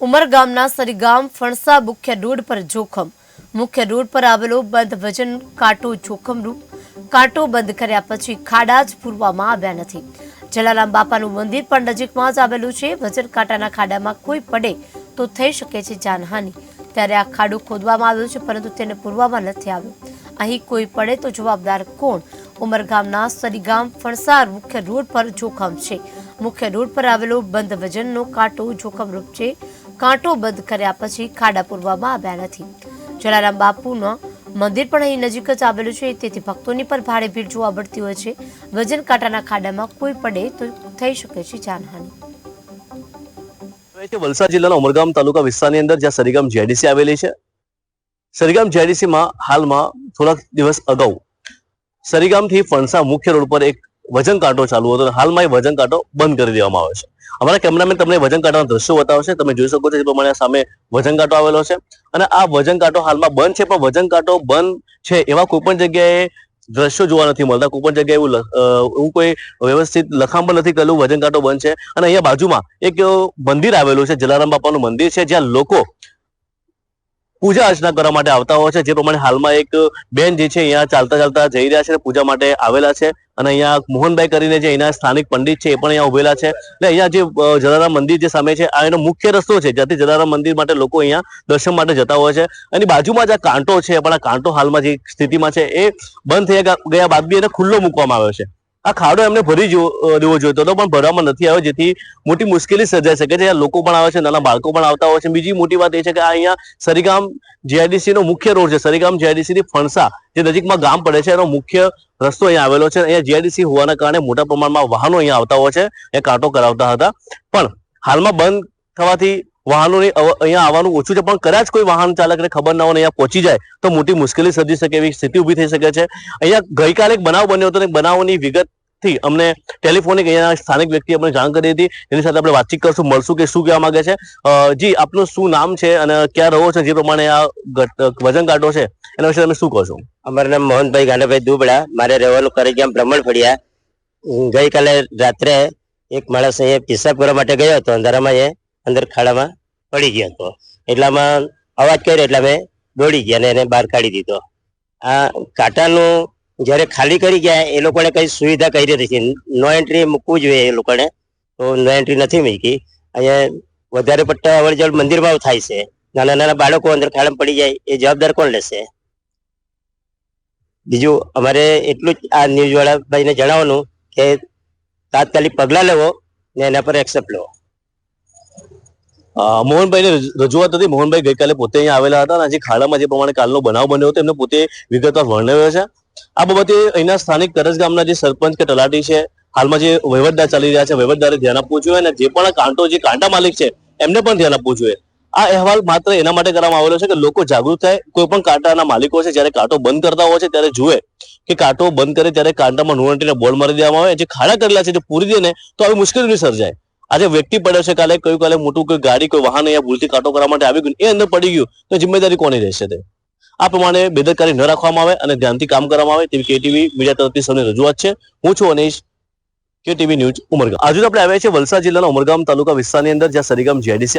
ઉમરગામના સરીગામ ફણસા મુખ્ય રોડ પર જોખમ. મુખ્ય રોડ પર આવેલો બંધ વજન કાંટો જોખમરૂપ કાંટો બંધ કર્યા પછી ખાડા જ પૂરવામાં આવ્યા નથી. જલારામ બાપાનું મંદિર પણ નજીકમાં જ આવેલું છે. વજન કાંટાના ખાડામાં કોઈ પડે તો થઈ શકે છે જાનહાનિ. ત્યારે આ ખાડું ખોદવામાં આવ્યું છે, પરંતુ તેને પૂરવામાં નથી આવ્યું. અહીં કોઈ પડે તો જવાબદાર કોણ? ઉમરગામના સરીગામ ફણસાર મુખ્ય રોડ પર જોખમ છે. મુખ્ય રોડ પર આવેલો બંધ વજનનો કાંટો જોખમરૂપ છે. કાંટો બંધ કર્યા પછી ખાડા પૂરવામાં આવ્યા નથી. જલારામ બાપુનો મંદિર પણ અહીં નજીક જ આવેલું છે. તેથી ભક્તોની પર ભારે ભીડ જોવા મળતી હોય છે. વજન કાંટાના ખાડામાં કોઈ પડે તો થઈ શકે છે જાનહાનિ. છે વલસાડ જિલ્લાના ઉમરગામ તાલુકા વિસ્તારની અંદર જ્યાં સરીગામ જેડીસી આવેલી છે. સરીગામ જેડીસીમાં હાલમાં થોડાક દિવસ અગાઉ સરીગામથી ફણસા મુખ્ય રોડ પર એક વજન કાંટો ચાલુ હતો હાલમાં એ વજન કાંટો બંધ કરી દેવામાં આવ્યો છે. અમારા કેમેરામેન તમને વજન કાંટાના દ્રશ્યો બતાવશે. તમે જોઈ શકો છો એ પ્રમાણે સામે વજન કાંટો આવેલો છે. અને આ વજન કાંટો હાલમાં બંધ છે, પણ વજન કાંટો બંધ છે એવા કોઈ પણ જગ્યાએ દ્રશ્યો જોવા નથી મળતા. કોઈ પણ જગ્યાએ એવું એવું કોઈ વ્યવસ્થિત લખાણ પણ નથી કરેલું વજન કાંટો બંધ છે. અને અહીંયા બાજુમાં એક મંદિર આવેલું છે, જલારામ બાપાનું મંદિર છે, જ્યાં લોકો પૂજા અર્ચના કરવા માટે આવતા હોય છે. જે પ્રમાણે હાલમાં એક બેન જે છે, અહીંયા ચાલતા ચાલતા જઈ રહ્યા છે પૂજા માટે આવેલા છે. અને અહીંયા મોહનભાઈ કરીને જે અહીંના સ્થાનિક પંડિત છે એ પણ અહીંયા ઉભેલા છે. એટલે અહીંયા જે જલારામ મંદિર જે સામે છે, આ એનો મુખ્ય રસ્તો છે. જ્યાંથી જલારામ મંદિર માટે લોકો અહીંયા દર્શન માટે જતા હોય છે. અને બાજુમાં જે આ કાંટો છે. પણ આ કાંટો હાલમાં જે સ્થિતિમાં છે, એ બંધ થઈ ગયા બાદ બી એને ખુલ્લો મૂકવામાં આવ્યો છે. આ ખાડો એમને ભરી દેવો જોઈતો હતો પણ ભરવામાં નથી આવ્યો, જેથી મોટી મુશ્કેલી સર્જાઈ શકે છે. લોકો પણ આવે છે, નાના બાળકો પણ આવતા હોય છે. બીજી મોટી વાત એ છે કે આ અહીંયા સરીગામ જીઆઈડીસી નો મુખ્ય રોડ છે. સરીગામ જીઆઈડીસી ની ફણસા જે નજીકમાં ગામ પડે છે, એનો મુખ્ય રસ્તો અહીંયા આવેલો છે. અહીંયા જીઆઈડીસી હોવાના કારણે મોટા પ્રમાણમાં વાહનો અહીંયા આવતા હોય છે. એ કાંટો કરાવતા હતા. પણ હાલમાં બંધ થવાથી વાહનોની અહીંયા આવવાનું ઓછું છે. પણ કદાચ કોઈ વાહન ચાલકને ખબર ના હોય અહીંયા પહોંચી જાય, તો મોટી મુશ્કેલી સર્જી શકે એવી સ્થિતિ ઊભી થઈ શકે છે. અહીંયા ગઈકાલે એક બનાવ બન્યો હતો અને બનાવની વિગતથી અમને ટેલિફોનિક અહીંયા સ્થાનિક વ્યક્તિ અમને જાણ કરી હતી. એની સાથે આપણે વાતચીત કરશું, મળશું કે શું કહેવા માંગે છે. જી, આપનું શું નામ છે અને ક્યાં રહો છો? જે પ્રમાણે આ વજન કાંટો છે. એના વિશે તમે શું કહો છો? અમારું નામ મોહનભાઈ ગાંધાભાઈ દુબળા. મારે રહેવાનું કરેગામ બ્રહ્મણ ફળિયા ગઈકાલે રાત્રે એક માણસ અહીંયા પેશાબ કરવા માટે ગયો હતો. અંધારામાં એ અંદર ખાડામાં પડી ગયો હતો. એટલામાં અવાજ કર્યો, એટલે અમે દોડી ગયા અને એને બહાર કાઢી દીધો. આ કાંટાનું જ્યારે ખાલી કરી ગયા, એ લોકોને કઈ સુવિધા કરી નથી. નો એન્ટ્રી મૂકવું જોઈએ એ લોકોને, તો નો એન્ટ્રી નથી મૂકી. અહીંયા વધારે પડતા અવર જવર મંદિરમાં થાય છે, નાના નાના બાળકો અંદર ખાડમ પડી જાય, એ જવાબદાર કોણ લેશે? બીજું, અમારે એટલું જ આ ન્યૂઝ વાળા ભાઈને જણાવવાનું કે તાત્કાલિક પગલા લેવો ને એના પર એક્સેપ્ટ લેવો. મોહનભાઈ મોહનભાઈની રજૂઆત હતી. મોહનભાઈ ગઈકાલે પોતે અહીંયા આવેલા હતા અને જે ખાડામાં જે પ્રમાણે કાલનો બનાવ બન્યો હતો, એમને પોતે વિગતવાર વર્ણવ્યો છે. આ બાબતે અહીંના સ્થાનિક તરસ ગામના જે સરપંચ કે તલાટી છે, હાલમાં જે વહીવટદાર ચાલી રહ્યા છે, વહીવટદારે ધ્યાન આપવું જોઈએ અને જે પણ કાંટો, જે કાંટા માલિક છે, એમને પણ ધ્યાન આપવું જોઈએ. આ અહેવાલ માત્ર એના માટે કરવામાં આવેલો છે કે લોકો જાગૃત થાય, કોઈ પણ કાંટાના માલિકો છે, જ્યારે કાંટો બંધ કરતા હોય છે, ત્યારે જુએ કે કાંટો બંધ કરે ત્યારે કાંટામાં નુવંટીને બોલ મારી દેવામાં આવે, જે ખાડા કરેલા છે, જે પૂરી દે ને, તો આવી મુશ્કેલી નહીં સર્જાય. આજે વ્યક્તિ પડ્યો છે કાલે, કયું કાલે મોટું કોઈ ગાડી, કોઈ વાહન અહીંયા ભૂલથી કાંટો કરવા માટે આવી ગયું, એ અંદર પડી ગયું, તો જિમ્મેદારી કોની રહેશે તે? આ પ્રમાણે બેદરકારી ન રાખવામાં આવે અને ધ્યાનથી કામ કરવામાં આવે તેવી કેટીવી મીડિયા તરફથી સૌને રજૂઆત છે. હું છું અનીશ કેટીવી ન્યૂઝ ઉમરગામ. આજે આપણે આવ્યા છે વલસાડ જિલ્લાના ઉમરગામ તાલુકા વિસ્તારની અંદર, જ્યાં સરીગામ જેડીસી